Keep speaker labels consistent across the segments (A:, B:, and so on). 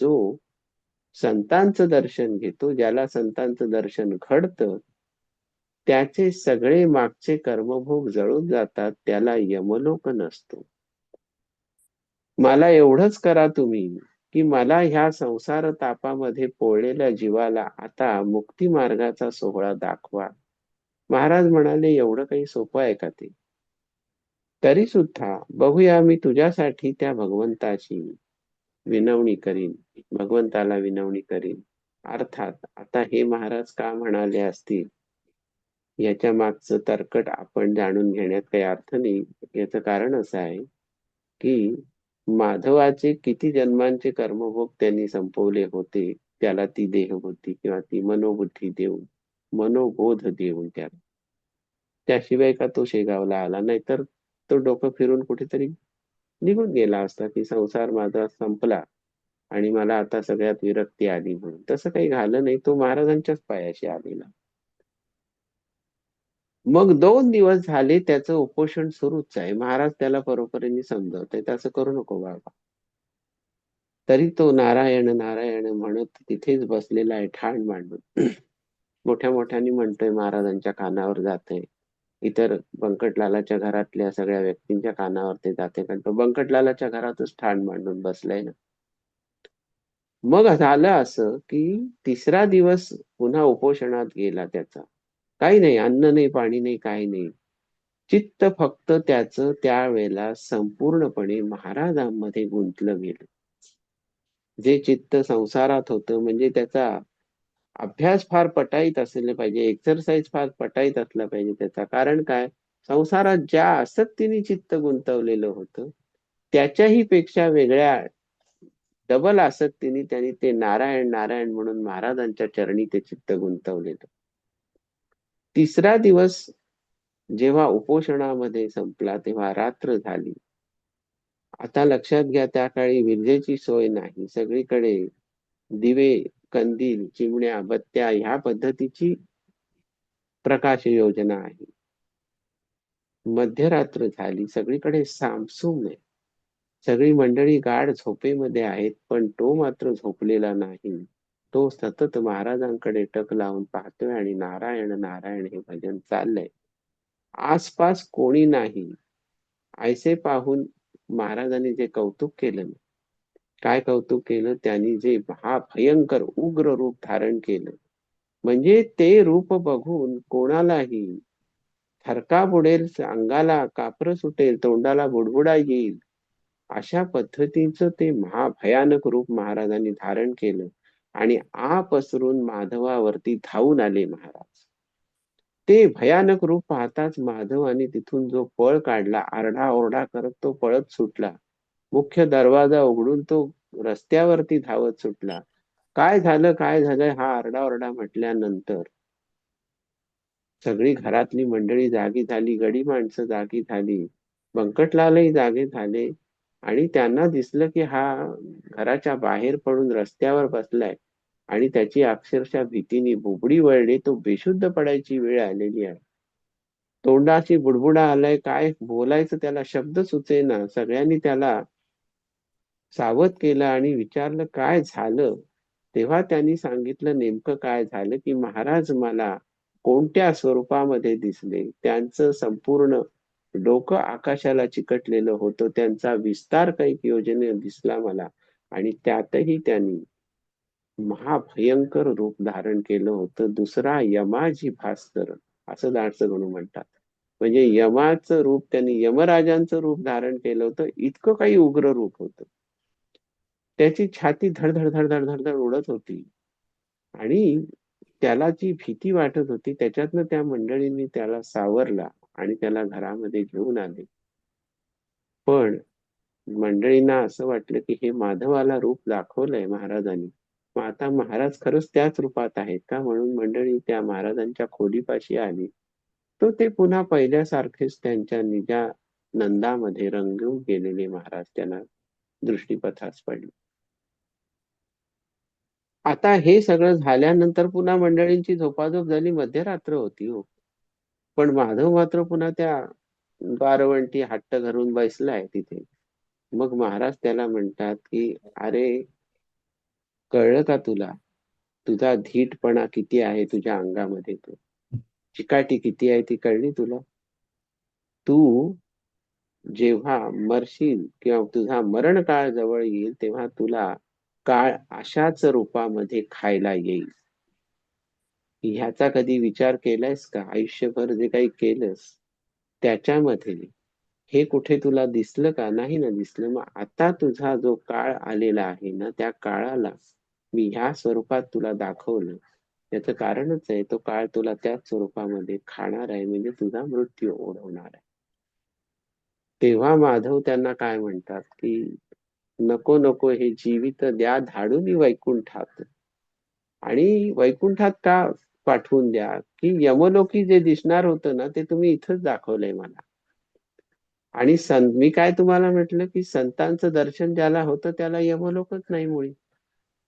A: जो संतांचं दर्शन घेतो ज्याला संतांचं दर्शन घडतं त्याचे सगळे मागचे कर्मभोग जळून जातात त्याला यमलोक नसतो. मला एवढंच करा तुम्ही की मला ह्या संसार तापामध्ये पोळलेल्या जीवाला आता मुक्ती मार्गाचा सोहळा दाखवा. महाराज म्हणाले एवढं काही सोपं आहे का ते? तरी सुद्धा बघूया मी तुझ्यासाठी त्या भगवंताची. विनवणी करीन. भगवंताला विनवणी करीन. अर्थात आता हे महाराज का म्हणाले असतील? याच्या मागचं तर्कट आपण जाणून घेण्यात काही अर्थ नाही. याचं कारण असं आहे की माधवाचे किती जन्मांचे कर्मभोग त्यांनी संपवले होते त्याला ती देहबुद्धी किंवा ती मनोबुद्धी देऊन मनोबोध देऊन त्याला. त्याशिवाय का तो शेगावला आला? नाही तर तो डोकं फिरून कुठेतरी निघून गेला असता की संसार माझा संपला आणि मला आता सगळ्यात विरक्ती आली म्हणून. तसं काही झालं नाही तो महाराजांच्याच पायाशी आलेला. मग दोन दिवस झाले त्याचं उपोषण सुरूच आहे. महाराज त्याला परोपरीने समजवते तसं करू नको बाबा. तरी तो नारायण नारायण म्हणत तिथेच बसलेला आहे ठाण मांडून. मोठ्या मोठ्याने म्हणतोय महाराजांच्या कानावर जाते इतर बंकटलालाच्या घरातल्या सगळ्या व्यक्तींच्या कानावर ते जाते. कारण तो बंकटलालाच्या घरातच ठाण मांडून बसलाय ना. मग झालं असं की तिसरा दिवस पुन्हा उपोषणात गेला त्याचा. काही नाही अन्न नाही पाणी नाही काही नाही. चित्त फक्त त्याच त्यावेळेला संपूर्णपणे महाराजांमध्ये गुंतलं गेलं. जे चित्त संसारात होतं म्हणजे त्याचा अभ्यास फार पटाईत असले पाहिजे एक्सरसाइज फार पटाईत असला पाहिजे त्याचा. कारण काय? संसारात ज्या आसक्तीने चित्त गुंतवलेलं होतं त्याच्याही पेक्षा वेगळ्या डबल आसक्तीने त्यांनी ते नारायण नारायण म्हणून महाराजांच्या चरणी ते चित्त गुंतवलेलं. तिसरा दिवस जेव्हा उपोषणामध्ये संपला तेव्हा रात्र झाली. आता लक्षात घ्या त्या काळी विजेची सोय नाही. सगळीकडे दिवे कंदील चिमण्या बत्त्या ह्या पद्धतीची प्रकाश योजना आहे. मध्यरात्र झाली सगळीकडे सामसूम आहे. सगळी मंडळी गाढ झोपेमध्ये आहेत पण तो मात्र झोपलेला नाही. तो सतत महाराजांकडे टक लावून पाहतोय आणि नारायण नारायण हे भजन चाललंय. आसपास कोणी नाही. ऐसे पाहून महाराजांनी जे कौतुक केलं काय कौतुक केलं? त्यांनी जे महाभयंकर उग्र रूप धारण केलं. म्हणजे ते रूप बघून कोणालाही थरका बुडेल अंगाला कापर सुटेल तोंडाला बुडबुडा येईल अशा पद्धतीचं ते महाभयानक रूप महाराजांनी धारण केलं आणि आ पसरून माधवावरती धावून आले महाराज. ते भयानक रूप पाहताच माधवाने तिथून जो पळ काढला आरडा ओरडा करत तो पळत सुटला. मुख्य दरवाजा उघडून तो रस्त्यावरती धावत सुटला. काय झालं काय झालं हा आरडाओरडा म्हटल्यानंतर सगळी घरातली मंडळी जागी झाली गडी माणसं जागी झाली बंकटलालही जागे झाले आणि त्यांना दिसलं की हा घराच्या बाहेर पडून रस्त्यावर बसलाय आणि त्याची अक्षरशः भीतीने बुबडी वळली तो बेशुद्ध पडायची वेळ आलेली आहे. तोंडाची बुडबुडा आलाय काय बोलायचं त्याला शब्द सुचेना सगळ्यांनी त्याला सावध केलं आणि विचारलं काय झालं? तेव्हा त्यांनी सांगितलं नेमकं काय झालं की महाराज मला कोणत्या स्वरूपामध्ये दिसले? त्यांचं संपूर्ण डोकं आकाशाला चिकटलेलं होतं. त्यांचा विस्तार काही योजने दिसला मला आणि त्यातही त्यांनी महाभयंकर रूप धारण केलं होतं. दुसरा यमाजी भास्कर असं दाडसं म्हणून म्हणतात. म्हणजे यमाचं रूप त्यांनी यमराजांचं रूप धारण केलं होतं. इतकं काही उग्र रूप होतं. त्याची छाती धडधड धडधड धडधड उडत होती. आणि त्याला जी भीती वाटत होती त्याच्यातनं त्या मंडळींनी त्याला सावरला आणि त्याला घरामध्ये घेऊन आले. पण मंडळींना असं वाटलं की हे माधवाला रूप दाखवलंय महाराजांनी. मग आता महाराज खरंच त्याच रूपात आहेत का? म्हणून मंडळी त्या महाराजांच्या खोलीपाशी आली. तो ते पुन्हा पहिल्यासारखेच त्यांच्या निजा नंदामध्ये रंगून गेलेले महाराज त्यांना दृष्टीपथास पडले. आता हे सगळं झाल्यानंतर पुन्हा मंडळींची झोपाझोप झाली मध्यरात्र होती हो. पण माधव मात्र पुन्हा त्या बारवंटी हट्ट घरून बसलाय तिथे. मग महाराज त्याला म्हणतात की अरे कळलं का तुला? तुझा धीटपणा किती आहे तुझ्या अंगामध्ये तो? चिकाटी किती आहे ती कळली तुला? तू जेव्हा मरशील किंवा तुझा मरण काळ जवळ येईल तेव्हा तुला काळ अशाच रूपामध्ये खायला येईल. ह्याचा कधी विचार केलायस का? आयुष्यभर जे काही केलंस त्याच्यामध्ये हे कुठे तुला दिसलं का? नाही ना दिसलं. मग आता तुझा जो काळ आलेला आहे ना त्या काळाला मी ह्या स्वरूपात तुला दाखवलं. त्याचं कारणच आहे तो काळ तुला त्याच स्वरूपामध्ये खाणार आहे म्हणजे तुझा मृत्यू ओढवणार आहे. तेव्हा माधव त्यांना काय म्हणतात की नको नको हे जीवित द्या धाडून वैकुंठात. आणि वैकुंठात का पाठवून द्या? की यमलोकी जे दिसणार होतं ना ते तुम्ही इथंच दाखवलंय मला. आणि संत मी काय तुम्हाला म्हटलं की संतांचं दर्शन ज्याला होतं त्याला यमलोकच नाही मुळी.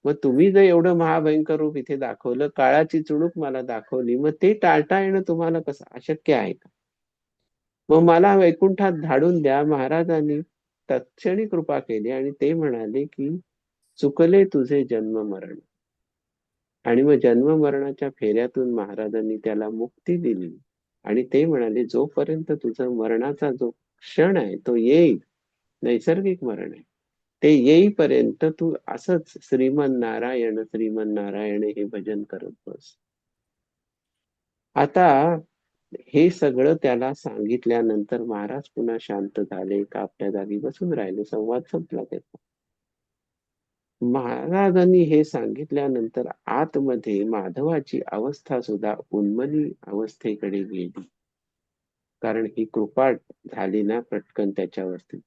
A: मग तुम्ही जर एवढं महाभयंकर रूप इथे दाखवलं काळाची चुणूक मला दाखवली मग ते टाळता येणं तुम्हाला कसं? अशक्य आहे का? मग मला वैकुंठात धाडून द्या महाराजांनी तत्क्षणी कृपा केली आणि ते म्हणाले की चुकले तुझे जन्म मरण. आणि मग जन्म मरणाच्या फेऱ्यातून महाराजांनी त्याला मुक्ती दिली. आणि ते म्हणाले जोपर्यंत तुझा मरणाचा जो क्षण आहे तो येईल नैसर्गिक मरण आहे ते येईपर्यंत तू असंच श्रीमन नारायण श्रीमन नारायण हे भजन करत बस. आता हे सगळं त्याला सांगितल्यानंतर महाराज पुन्हा शांत झाले का आपल्या जागी बसून राहिले संवाद संपला त्याचा. महाराजांनी हे सांगितल्यानंतर आतमध्ये माधवाची अवस्था सुद्धा उन्मनी अवस्थेकडे गेली. कारण ही कृपाट झाली ना पटकन त्याच्यावरती.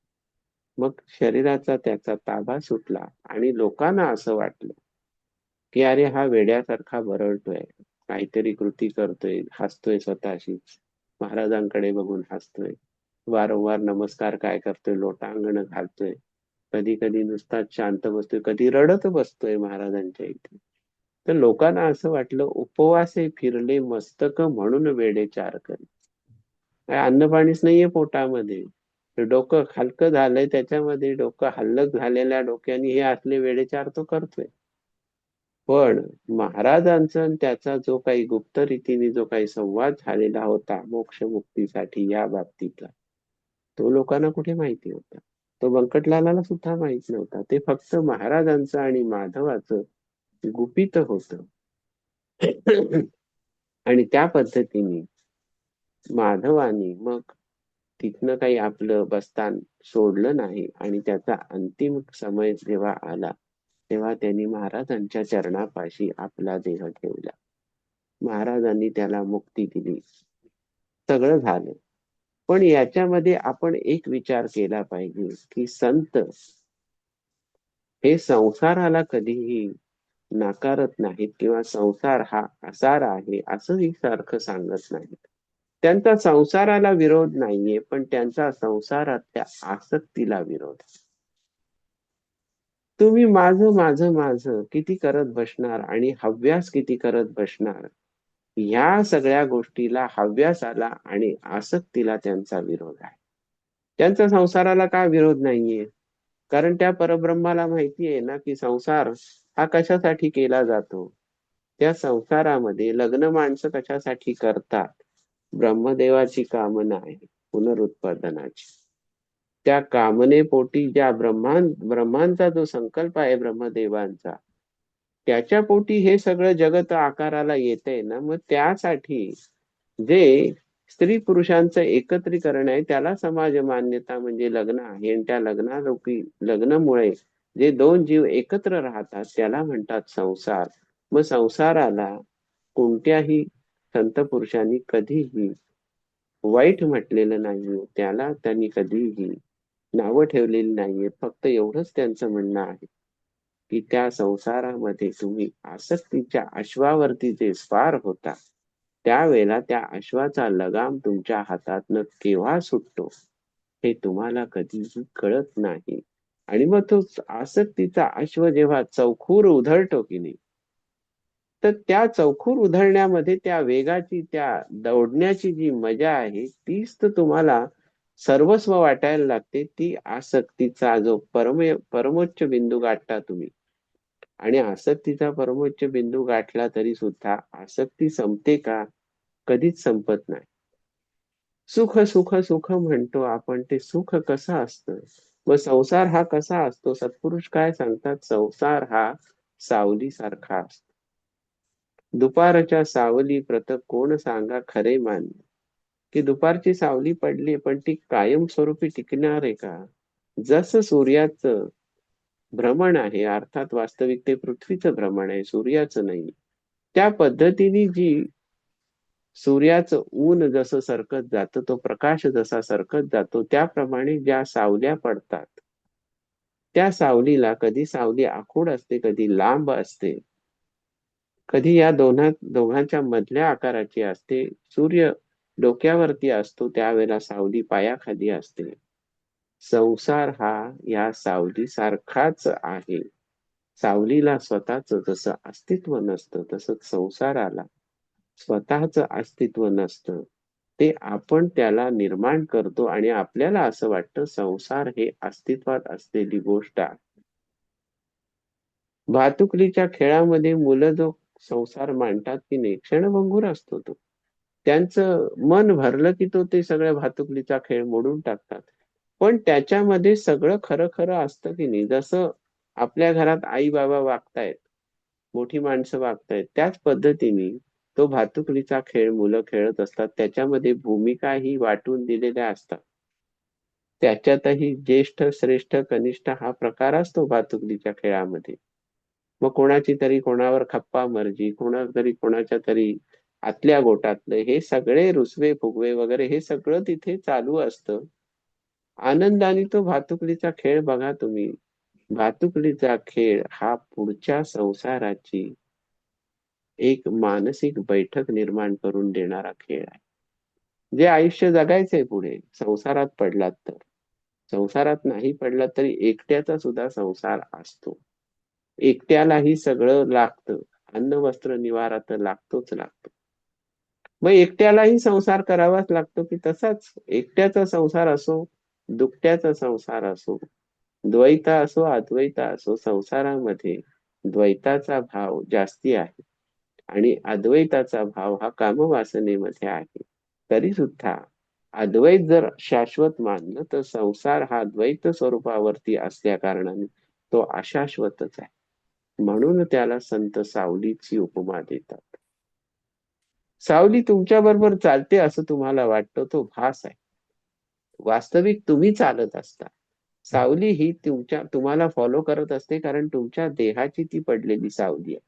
A: मग शरीराचा त्याचा ताबा सुटला आणि लोकांना असं वाटलं की अरे हा वेड्यासारखा बरळतोय काहीतरी कृती करतोय हसतोय स्वतःशी. महाराजांकडे बघून हसतोय. वारंवार नमस्कार काय करतोय लोटांगण घालतोय. कधी कधी नुसताच शांत बसतोय कधी रडत बसतोय महाराजांच्या इथे. तर लोकांना असं वाटलं उपवासे फिरले मस्तक म्हणून वेडे चार करी. अन्न पाणीच नाहीये पोटामध्ये. डोकं हलकं झालंय त्याच्यामध्ये डोकं हल्लक झालेल्या डोक्याने हे असले वेडेचार तो करतोय. पण महाराजांचा त्याचा जो काही गुप्त रीतीने जो काही संवाद झालेला होता मोक्ष मुक्तीसाठी या बाबतीतला तो लोकांना कुठे माहिती होता? तो बंकटलाला सुद्धा माहीत नव्हता. ते फक्त महाराजांचं आणि माधवाचं गुपित होत. आणि त्या पद्धतीने माधवाने मग तिथनं काही आपलं बस्तान सोडलं नाही आणि त्याचा अंतिम समय जेव्हा आला तेव्हा त्यांनी महाराजांच्या चरणापाशी आपला देह ठेवला. महाराजांनी त्याला मुक्ती दिली. सगळं झालं. पण याच्यामध्ये आपण एक विचार केला पाहिजे की संत हे संसाराला कधीही नाकारत नाहीत किंवा संसार हा असार आहे असंही सारखं सांगत नाहीत. त्यांचा संसाराला विरोध नाहीये पण त्यांचा संसारातल्या आसक्तीला विरोध तुम्ही माझं माझं माझं किती करत बसणार आणि हव्यास किती करत बसणार? या सगळ्या गोष्टीला हव्यासाला आणि आसक्तीला त्यांचा विरोध आहे. त्यांचा संसाराला का विरोध नाहीये? कारण त्या परब्रह्माला माहिती आहे ना की संसार हा कशासाठी केला जातो? त्या संसारामध्ये लग्न माणसं कशासाठी करतात? ब्रह्मदेवाची कामना आहे पुनरुत्पादनाची. त्या कामनेपोटी ज्या ब्रह्मां ब्रह्मांचा जो संकल्प आहे ब्रह्मदेवांचा त्याच्या पोटी हे सगळं जगत आकाराला येते ना मग त्यासाठी जे स्त्री पुरुषांचं एकत्रीकरण आहे त्याला समाज मान्यता म्हणजे लग्न आहे. आणि त्या लग्नारूपी लग्नामुळे जे दोन जीव एकत्र राहतात त्याला म्हणतात संसार. मग संसाराला कोणत्याही संत पुरुषांनी कधीही वाईट म्हटलेलं नाही त्याला त्यांनी कधीही नावं ठेवलेली नाहीये. फक्त एवढंच त्यांचं म्हणणं आहे की त्या संसारामध्ये तुम्ही आसक्तीच्या अश्वावरती जे स्वार होता त्यावेळेला त्या अश्वाचा लगाम तुमच्या हातातनं केव्हा सुटतो हे तुम्हाला कधीही कळत नाही. आणि मग तो आसक्तीचा अश्व जेव्हा चौखूर उधळतो की नाही तर त्या चौखूर उधळण्यामध्ये त्या वेगाची त्या दौडण्याची जी मजा आहे तीच तर तुम्हाला सर्वस्व वाटायला लागते ती आसक्तीचा जो परम परमोच्च बिंदू गाठता तुम्ही. आणि आसक्तीचा परमोच्च बिंदू गाठला तरी सुद्धा आसक्ती संपते का? कधीच संपत नाही. सुख सुख सुख म्हणतो आपण ते सुख कसं असतं? व संसार हा कसा असतो? सत्पुरुष काय सांगतात? संसार हा सावली सारखा असतो. दुपारच्या सावली प्रत कोण सांगा खरे मान्य? की दुपारची सावली पडली पण ती कायमस्वरूपी टिकणार आहे का? जसं सूर्याचं भ्रमण आहे अर्थात वास्तविक ते पृथ्वीचं भ्रमण आहे सूर्याचं नाही. त्या पद्धतीने जी सूर्याचं ऊन जसं सरकत जातं तो प्रकाश जसा सरकत जातो त्याप्रमाणे ज्या सावल्या पडतात त्या सावलीला कधी सावली आखूड असते कधी लांब असते कधी या दोन्हा दोघांच्या मधल्या आकाराची असते सूर्य डोक्यावरती असतो त्यावेळेला सावली पायाखाली असते. संसार हा या सावली सारखाच आहे. सावलीला स्वतःच जसं अस्तित्व नसतं तसंच संसाराला स्वतःच अस्तित्व नसतं. ते आपण त्याला निर्माण करतो आणि आपल्याला असं वाटतं संसार हे अस्तित्वात असलेली गोष्ट आहे. वाहतुकीच्या खेळामध्ये मुलं जो संसार मांडतात की नाही क्षणभंगूर असतो तो. त्यांचं मन भरलं की तो ते सगळ्या भातुकलीचा खेळ मोडून टाकतात. पण त्याच्यामध्ये सगळं खरं खरं असतं की नाही जसं आपल्या घरात आई बाबा वागतायत मोठी माणसं वागतायत त्याच पद्धतीने तो भातुकलीचा खेळ मुलं खेळत असतात त्याच्यामध्ये भूमिका ही वाटून दिलेल्या असतात. त्याच्यातही ज्येष्ठ श्रेष्ठ कनिष्ठ हा प्रकार असतो भातुकलीच्या खेळामध्ये. मग कोणाची तरी कोणावर खप्पा मर्जी कोणा तरी कोणाच्या तरी आतल्या गोटातलं हे सगळे रुसवे फुगवे वगैरे हे सगळं तिथे चालू असतं. आनंदाने तो भातुकलीचा खेळ बघा तुम्ही. भातुकलीचा खेळ हा पुढच्या संसाराची एक मानसिक बैठक निर्माण करून देणारा खेळ आहे. जे आयुष्य जगायचंय पुढे संसारात पडलात तर. संसारात नाही पडला तरी एकट्याचा सुद्धा संसार असतो. एकट्यालाही सगळं लागतं. अन्न वस्त्र निवारा तर लागतोच लागतो. मग एकट्यालाही संसार करावाच लागतो की तसाच एकट्याचा संसार असो दुकट्याचा संसार असो द्वैता असो अद्वैता असो संसारामध्ये द्वैताचा भाव जास्ती आहे. आणि अद्वैताचा भाव हा कामवासनेमध्ये आहे. तरी सुद्धा अद्वैत जर शाश्वत मानलं तर संसार हा द्वैत स्वरूपावरती असल्या कारणाने तो अशाश्वतच आहे. म्हणून त्याला संत सावलीची उपमा देतात. सावली तुमच्या बरोबर चालते असं तुम्हाला वाटतं तो भास आहे. वास्तविक तुम्ही चालत असता. सावली ही तुमच्या तुम्हाला फॉलो करत असते कारण तुमच्या देहाची ती पडलेली सावली आहे.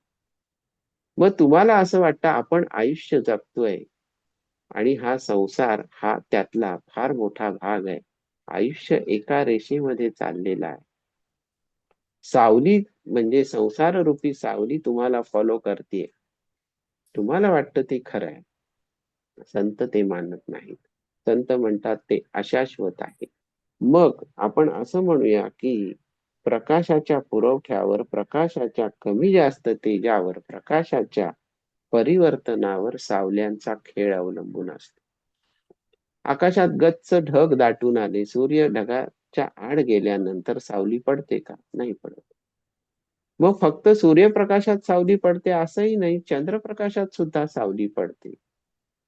A: मग तुम्हाला असं वाटतं आपण आयुष्य जगतोय आणि हा संसार हा त्यातला फार मोठा भाग आहे. आयुष्य एका रेषेमध्ये चाललेला आहे. सावली म्हणजे संसार रूपी सावली तुम्हाला फॉलो करते तुम्हाला वाटतं ते खरं आहे? संत ते मानत नाहीत. संत म्हणतात ते अशाश्वत आहे. मग आपण असं म्हणूया की प्रकाशाच्या पुरवठ्यावर प्रकाशाच्या कमी जास्त तेजावर प्रकाशाच्या परिवर्तनावर सावल्यांचा खेळ अवलंबून असतो. आकाशात गच्च ढग दाटून आले सूर्य ढगाच्या आड गेल्यानंतर सावली पडते का? नाही पडत. मग फक्त सूर्यप्रकाशात सावली पडते असंही नाही चंद्रप्रकाशात सुद्धा सावली पडते.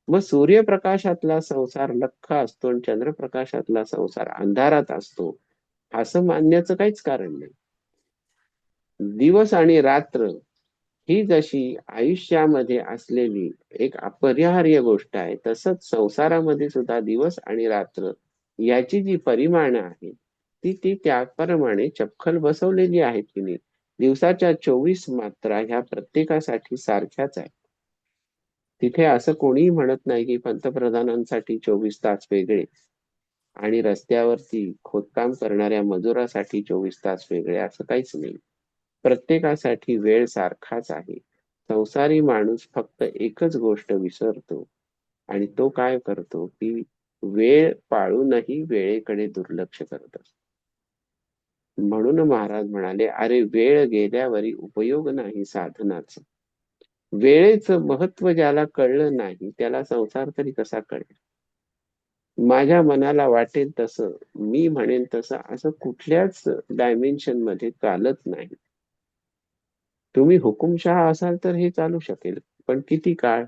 A: मग सूर्यप्रकाशातला संसार लख्ख असतो आणि चंद्रप्रकाशातला संसार अंधारात असतो असं मानण्याचं काहीच कारण नाही. दिवस आणि रात्र ही जशी आयुष्यामध्ये असलेली एक अपरिहार्य गोष्ट आहे तसंच संसारामध्ये सुद्धा दिवस आणि रात्र याची जी परिमाण आहे ती ती त्याप्रमाणे चपखल बसवलेली आहेत की नाही दिवसाच्या चोवीस मात्रा ह्या प्रत्येकासाठी सारख्याच आहे तिथे असं कोणीही म्हणत नाही की पंतप्रधानांसाठी चोवीस तास वेगळे आणि रस्त्यावरती खोदकाम करणाऱ्या मजुरासाठी चोवीस तास वेगळे असं काहीच नाही. प्रत्येकासाठी वेळ सारखाच आहे. संसारी माणूस फक्त एकच गोष्ट विसरतो आणि तो काय करतो की वेळ पाळूनही वेळेकडे दुर्लक्ष करत असतो. म्हणून महाराज म्हणाले अरे वेळ गेल्यावरी उपयोग नाही साधनाचा. वेळेचं महत्त्व ज्याला कळलं नाही त्याला संसार तरी कसा कळेल? माझ्या मनाला वाटेल तसं मी म्हणेन तसं असं कुठल्याच डायमेन्शनमध्ये चालत नाही. तुम्ही हुकुमशहा असाल तर हे चालू शकेल पण किती काळ?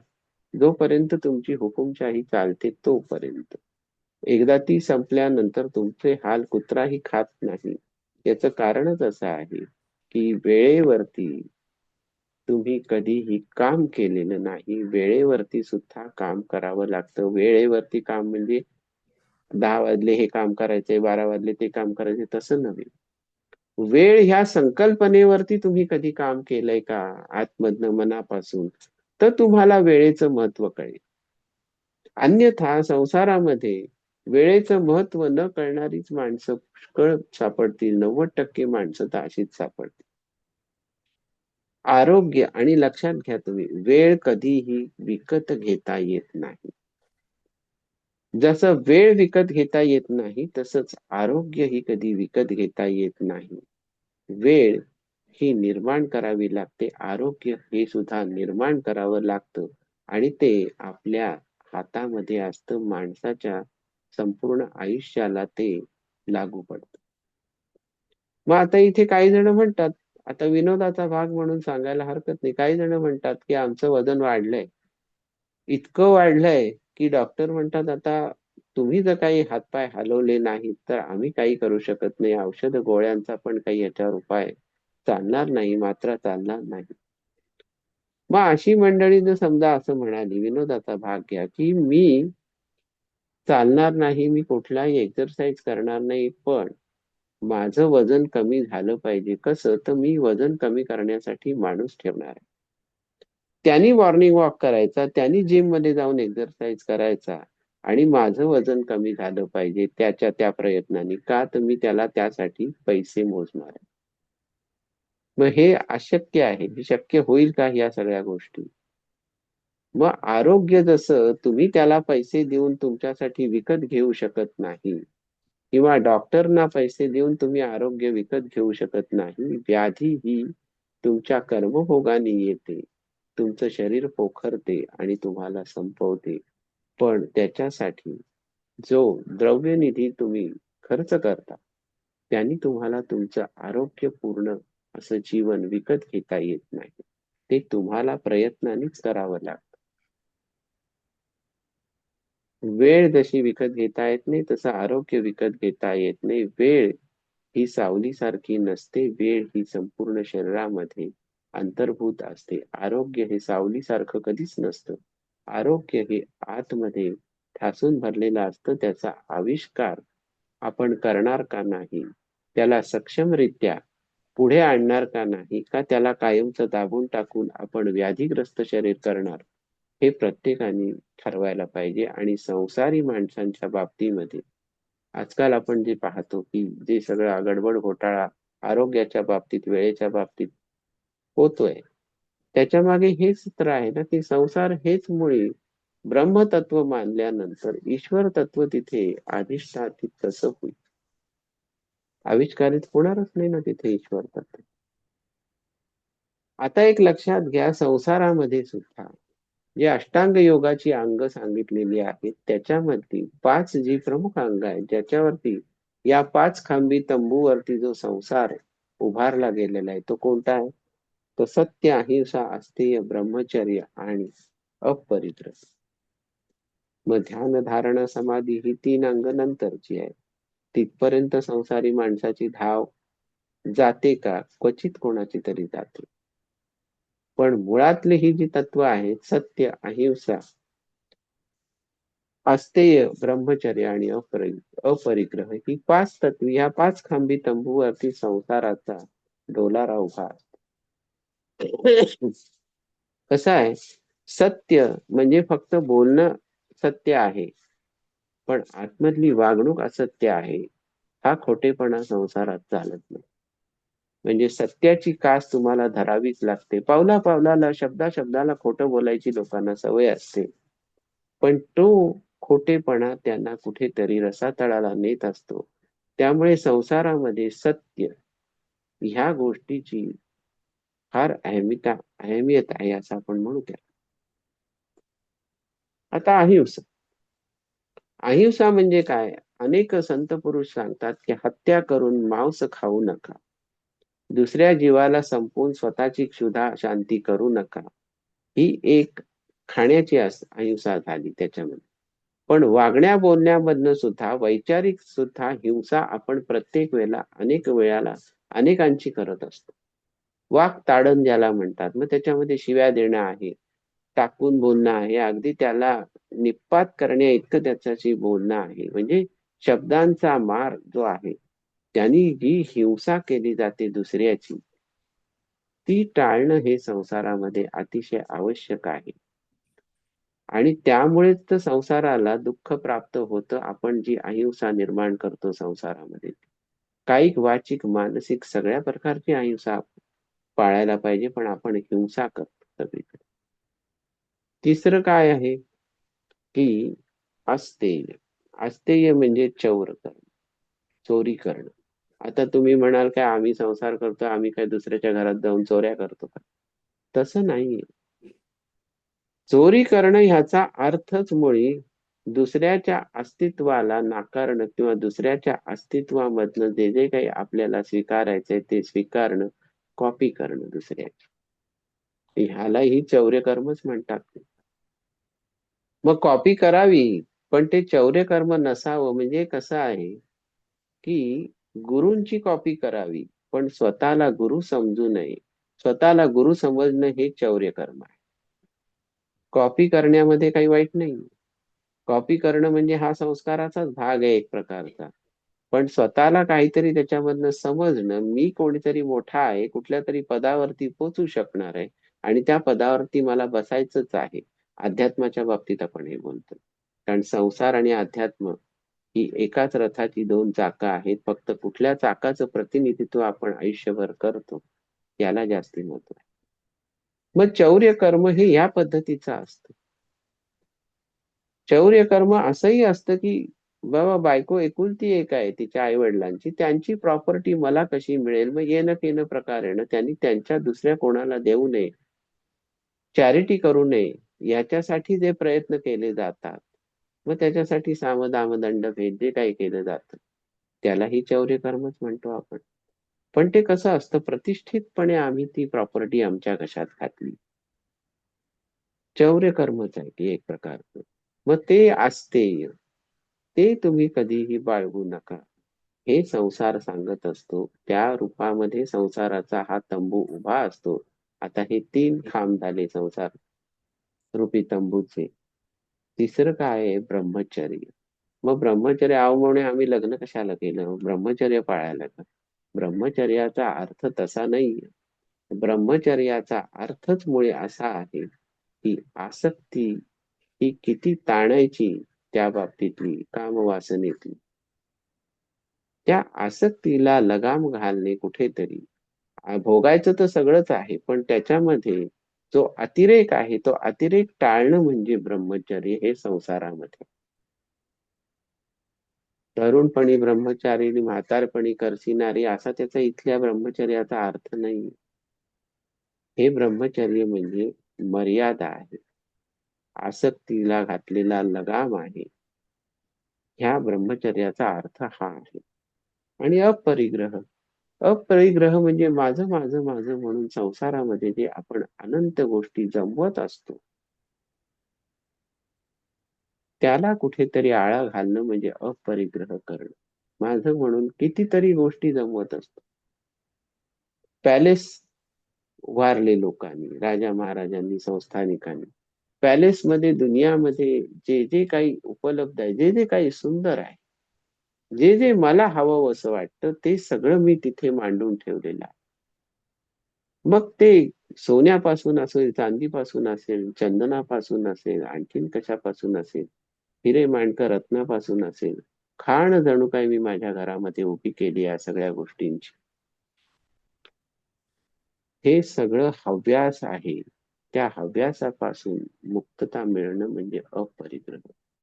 A: जोपर्यंत तुमची हुकुमशाही चालते तोपर्यंत. एकदा ती संपल्यानंतर तुमचे हाल कुत्राही खात नाही. याचं कारणच असं आहे की वेळेवरती तुम्ही कधीही काम केलेलं नाही. वेळेवरती सुद्धा काम करावं लागतं. वेळेवरती काम म्हणजे दहा वाजले हे काम करायचे बारा वाजले ते काम करायचे तसं नव्हे. वेळ ह्या संकल्पनेवरती तुम्ही कधी काम केलंय का? आतमधनं मनापासून तर तुम्हाला वेळेचं महत्त्व कळेल. अन्यथा संसारामध्ये वेळेचं महत्त्व न कळणारीच माणसं पुष्कळ सापडतील. नव्वद टक्के माणसं तर अशीच सापडतील. आरोग्य आणि लक्षात घ्या तुम्ही वेळ कधीही विकत घेता येत नाही. जसं वेळ विकत घेता येत नाही तसंच आरोग्य ही कधी विकत घेता येत नाही. वेळ ही निर्माण करावी लागते. आरोग्य हे सुद्धा निर्माण करावं लागतं. आणि ते आपल्या हातामध्ये असतं. माणसाच्या संपूर्ण आयुष्याला ते लागू पडतं. मग आता इथे काही जण म्हणतात आता विनोदाचा भाग म्हणून सांगायला हरकत नाही. काही जण म्हणतात की आमचं वजन वाढलंय. इतकं वाढलंय की डॉक्टर म्हणतात आता तुम्ही जर काही हातपाय हलवले नाहीत तर आम्ही काही करू शकत नाही. औषध गोळ्यांचा पण काही याच्यावर उपाय चालणार नाही मात्र चालणार नाही. मग अशी मंडळी जर समजा असं म्हणाली विनोदाचा भाग घ्या की मी चालणार नाही मी कुठलाही एक्सरसाइज करणार नाही पण माझं वजन कमी झालं पाहिजे. कसं? तर मी वजन कमी करण्यासाठी माणूस ठेवणार आहे. त्यांनी मॉर्निंग वॉक करायचा त्यांनी जिममध्ये जाऊन एक्सरसाइज करायचा आणि माझं वजन कमी झालं पाहिजे त्याच्या त्या प्रयत्नाने. का तर मी त्याला त्यासाठी पैसे मोजणार आहे. मग हे अशक्य आहे. शक्य होईल का या सगळ्या गोष्टी? मग आरोग्य जसं तुम्ही त्याला पैसे देऊन तुमच्यासाठी विकत घेऊ शकत नाही किंवा डॉक्टरना पैसे देऊन तुम्ही आरोग्य विकत घेऊ शकत नाही व्याधी ही तुमच्या कर्मभोगाने येते. तुमचं शरीर पोखरते आणि तुम्हाला संपवते. पण त्याच्यासाठी जो द्रव्यनिधी तुम्ही खर्च करता त्यांनी तुम्हाला तुमचं आरोग्य पूर्ण असं जीवन विकत घेता येत नाही. ते तुम्हाला प्रयत्नानेच करावं लागतं. वेळ जशी विकत घेता येत नाही तसं आरोग्य विकत घेता येत नाही. वेळ ही सावलीसारखी नसते. वेळ ही संपूर्ण शरीरामध्ये अंतर्भूत असते. आरोग्य हे सावलीसारखं कधीच नसतं. आरोग्य हे आतमध्ये ठासून भरलेलं असतं. त्याचा आविष्कार आपण करणार का नाही? त्याला सक्षमरित्या पुढे आणणार का नाही? का त्याला कायमचं दाबून टाकून आपण व्याधीग्रस्त शरीर करणार? हे प्रत्येकाने ठरवायला पाहिजे आणि संसारी माणसांच्या बाबतीमध्ये. आजकाल आपण जे पाहतो की जे सगळं गडबड घोटाळा आरोग्याच्या बाबतीत वेळेच्या बाबतीत होतोय त्याच्यामागे हे सूत्र आहे ना की संसार हेच मुळी ब्रह्मतत्व मानल्यानंतर ईश्वर तत्व तिथे अधिष्ठातित कसं होईल. आविष्कारित होणारच नाही ना तिथे ईश्वर तत्व आता एक लक्षात घ्या संसारामध्ये सुद्धा जे अष्टांग योगाची अंग सांगितलेली आहेत त्याच्यामधली पाच जी प्रमुख अंग आहेत ज्याच्यावरती या पाच खांबी तंबूवरती जो संसार उभारला गेलेला आहे तो कोणता आहे? तो सत्य अहिंसा अस्तेय ब्रह्मचर्य आणि अपरित्र मग ध्यान धारणा समाधी ही तीन अंग नंतरची आहे तिथपर्यंत संसारी माणसाची धाव जाते का? क्वचित कोणाची तरी जाते. पण मुळातली ही जी तत्व आहेत सत्य अहिंसा अस्तेय ब्रह्मचर्य आणि अपरि अपरिग्रह ही पाच तत्व ह्या पाच खांबी तंबूवरती संसाराचा डोलारा उभा कसं आहे? सत्य म्हणजे फक्त बोलणं सत्य आहे पण आतमधली वागणूक असत्य आहे. हा खोटेपणा संसारात चालत नाही. म्हणजे सत्याची कास तुम्हाला धरावीच लागते. पावला पावलाला शब्दा शब्दाला खोटं बोलायची लोकांना सवय असते. पण तो खोटेपणा त्यांना कुठेतरी रसातळाला नेत असतो. त्यामुळे संसारामध्ये सत्य ह्या गोष्टीची फार अहमिता अहमियत आहे असं आपण म्हणू त्या आता अहिंसा. अहिंसा म्हणजे काय? अनेक संत पुरुष सांगतात की हत्या करून मांस खाऊ नका. दुसऱ्या जीवाला संपवून स्वतःची क्षुधा शांती करू नका. ही एक खाण्याची अहिंसा झाली त्याच्यामध्ये. पण वागण्या बोलण्यामधनं सुद्धा वैचारिक सुद्धा हिंसा आपण प्रत्येक वेळेला अनेक वेळाला अनेकांची करत असतो. वाक ताडण ज्याला म्हणतात मग त्याच्यामध्ये शिव्या देणं आहे टाकून बोलणं आहे अगदी त्याला निपात करण्या इतकं त्याच्याशी बोलणं आहे. म्हणजे शब्दांचा मार जो आहे त्यांनी जी हिंसा केली जाते दुसऱ्याची. ती टाळणं हे संसारामध्ये अतिशय आवश्यक आहे. आणि त्यामुळेच तर संसाराला दुःख प्राप्त होतं. आपण जी अहिंसा निर्माण करतो संसारामध्ये कायिक वाचिक मानसिक सगळ्या प्रकारची अहिंसा पाळायला पाहिजे पण आपण हिंसा करतो सगळीकडे. तिसरं काय आहे? की अस्तेय. अस्तेय म्हणजे चौर करणं चोरी करणं आता तुम्ही म्हणाल काय आम्ही संसार करतो आम्ही काय दुसऱ्याच्या घरात जाऊन चोऱ्या करतो का? तसं नाही चोरी करणं ह्याचा अर्थच मुळे दुसऱ्याच्या अस्तित्वाला नाकारणं किंवा दुसऱ्याच्या अस्तित्वामधनं जे जे काही आपल्याला स्वीकारायचंय ते स्वीकारणं कॉपी करणं दुसऱ्याची. ह्याला ही चौर्यकर्मच म्हणतात. मग कॉपी करावी पण ते चौर्यकर्म नसावं म्हणजे कसं आहे की गुरूंची कॉपी करावी पण स्वतःला गुरु समजू नये. स्वतःला गुरु समजणं हे चौर्य कर्म आहे. कॉपी करण्यामध्ये काही वाईट नाही कॉपी करणं म्हणजे हा संस्काराचाच भाग आहे एक प्रकारचा. पण स्वतःला काहीतरी त्याच्यामधनं समजणं मी कोणीतरी मोठा आहे कुठल्या तरी पदावरती पोचू शकणार आहे आणि त्या पदावरती मला बसायचंच आहे. अध्यात्माच्या बाबतीत आपण हे बोलतो कारण संसार आणि अध्यात्म की एकाच रथाची दोन चाकं आहेत. फक्त कुठल्या चाकाचं प्रतिनिधित्व आपण आयुष्यभर करतो याला जास्ती महत्त्व आहे. मग चौर्य कर्म हे या पद्धतीचं असतं. चौर्य कर्म असंही असतं की बाबा बायको एकुलती एक आहे तिच्या आई वडिलांची त्यांची प्रॉपर्टी मला कशी मिळेल? मग येणं केनं प्रकारेनं त्यांनी त्यांच्या दुसऱ्या कोणाला देऊ नये चॅरिटी करू नये याच्यासाठी जे प्रयत्न केले जातात मग त्याच्यासाठी सामदामदंड भेद जे काही केलं जातं त्यालाही चौर्य कर्मच म्हणतो आपण. पण ते कसं असतं प्रतिष्ठितपणे आम्ही ती प्रॉपर्टी आमच्या कशात घातली. चौर्य कर्मच आहे की एक प्रकारचं. मग ते असते ते तुम्ही कधीही बाळगू नका. हे संसार सांगत असतो त्या रूपामध्ये संसाराचा हा तंबू उभा असतो. आता हे तीन खांब झाले संसार रूपी तंबूचे. तिसरं काय आहे? ब्रह्मचर्य. मग ब्रह्मचर्य आव म्हणून आम्ही लग्न कशाला केलं? ब्रह्मचर्य पाळायला का ब्रह्मचर्याचा अर्थ तसा नाही. ब्रह्मचर्याचा अर्थच मुळे असा आहे की आसक्ती ही किती ताणायची त्या बाबतीतली कामवासनेतली. त्या आसक्तीला लगाम घालणे कुठेतरी. भोगायचं तर सगळंच आहे पण त्याच्यामध्ये जो अतिरेक आहे तो अतिरेक टाळणं म्हणजे ब्रह्मचर्य हे संसारामध्ये. तरुणपणी ब्रह्मचारी म्हातारपणी करसिनारी असा त्याचा इथल्या ब्रह्मचर्याचा अर्थ नाही हे ब्रह्मचर्य म्हणजे मर्यादा आहे. आसक्तीला घातलेला लगाम आहे. ह्या ब्रह्मचर्याचा अर्थ हा आहे. आणि अपरिग्रह. अपरिग्रह म्हणजे माझं माझं माझं म्हणून संसारामध्ये जे आपण अनंत गोष्टी जमवत असतो. त्याला कुठेतरी आळा घालणं म्हणजे अपरिग्रह करणं. माझं म्हणून कितीतरी गोष्टी जमवत असतो. पॅलेस वारले लोकांनी राजा महाराजांनी संस्थानिकांनी. पॅलेसमध्ये दुनियामध्ये जे जे काही उपलब्ध आहे जे जे काही सुंदर आहे जे जे मला हवं असं वाटतं ते सगळं मी तिथे मांडून ठेवलेलं आहे. मग ते सोन्यापासून असेल चांदीपासून असेल चंदनापासून असेल आणखीन कशापासून असेल हिरे मांडकर रत्नापासून असेल खाण जणू काय मी माझ्या घरामध्ये उभी केली या सगळ्या गोष्टींची. हे सगळं हव्यास आहे. त्या हव्यासापासून मुक्तता मिळणं म्हणजे अपरिग्रह.